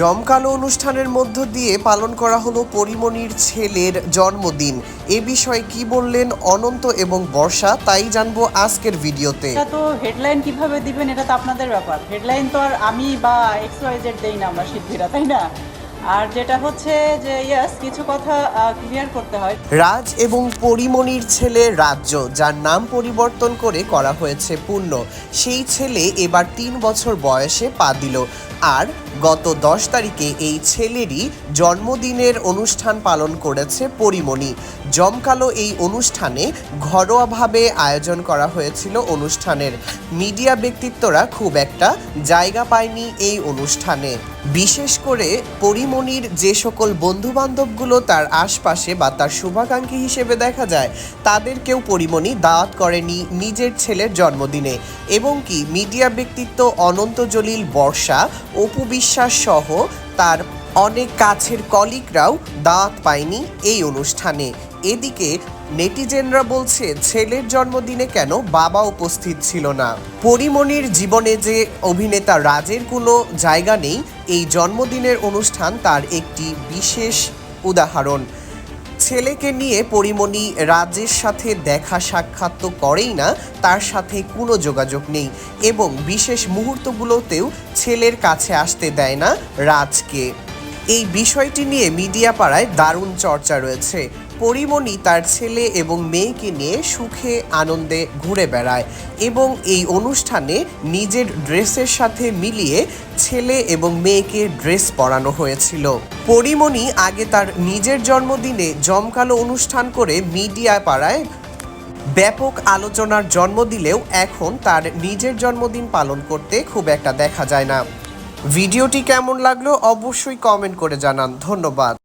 জমকালো অনুষ্ঠানের মধ্য দিয়ে পালন করা হলো পরিমণির ছেলের জন্মদিন। এ বিষয়ে কি বললেন অনন্ত এবং বর্ষা তাই জানব আজকের ভিডিওতে। এটা তো হেডলাইন কীভাবে দিবেন এটা তো আপনাদের ব্যাপার। হেডলাইন তো আর আমি বা এক্স ওয়াই জেড দেই না আমরা শিল্পীরা তাই না? আর যেটা হচ্ছে যে ইয়াস কিছু কথা ক্লিয়ার করতে হয়। রাজ এবং পরিমণির ছেলে রাজ্য যার নাম পরিবর্তন করে করা হয়েছে পূর্ণ। সেই ছেলে এবার তিন বছর বয়সে পা দিল। আর গত দশ তারিখে এই ছেলেরই জন্মদিনের অনুষ্ঠান পালন করেছে পরিমণি। জমকালো এই অনুষ্ঠানে ঘরোয়াভাবে আয়োজন করা হয়েছিল অনুষ্ঠানের। মিডিয়া ব্যক্তিত্বরা খুব একটা জায়গা পায়নি এই অনুষ্ঠানে। বিশেষ করে পরিমণির যে সকল বন্ধু বান্ধবগুলো তার আশপাশে বা তার শুভাকাঙ্ক্ষী হিসেবে দেখা যায়, তাদেরকেও পরিমণি দাওয়াত করেনি নিজের ছেলের জন্মদিনে। এবং কি, মিডিয়া ব্যক্তিত্ব অনন্ত জলিল বর্ষা, অপু বিশ্বাস সহ তার অনেক কাছের কলিগরাও দাঁত পায়নি এই অনুষ্ঠানে। এদিকে নেটিজেনরা বলছে, ছেলের জন্মদিনে কেন বাবা উপস্থিত ছিল না? পরিমণির জীবনে যে অভিনেতা রাজের কোনো জায়গা নেই, এই জন্মদিনের অনুষ্ঠান তার একটি বিশেষ উদাহরণ। ছেলেকে নিয়ে পরিমণি রাজের সাথে দেখা সাক্ষাৎ তো করেই না, তার সাথে কোনো যোগাযোগ নেই এবং বিশেষ মুহূর্তগুলোতেও ছেলের কাছে আসতে দেয় না রাজকে। এই বিষয়টি নিয়ে মিডিয়া পাড়ায় দারুণ চর্চা রয়েছে। পরিমণি তার ছেলে এবং মেয়েকে নিয়ে সুখে আনন্দে ঘুরে বেড়ায় এবং এই অনুষ্ঠানে নিজের ড্রেসের সাথে মিলিয়ে ছেলে এবং মেয়েকে ড্রেস পরানো হয়েছিল। পরিমণি আগে তার নিজের জন্মদিনে জমকালো অনুষ্ঠান করে মিডিয়া পাড়ায় ব্যাপক আলোচনার জন্ম দিলেও এখন তার নিজের জন্মদিন পালন করতে খুব একটা দেখা যায় না। ভিডিওটি কেমন লাগল অবশ্যই কমেন্ট করে জানান। ধন্যবাদ।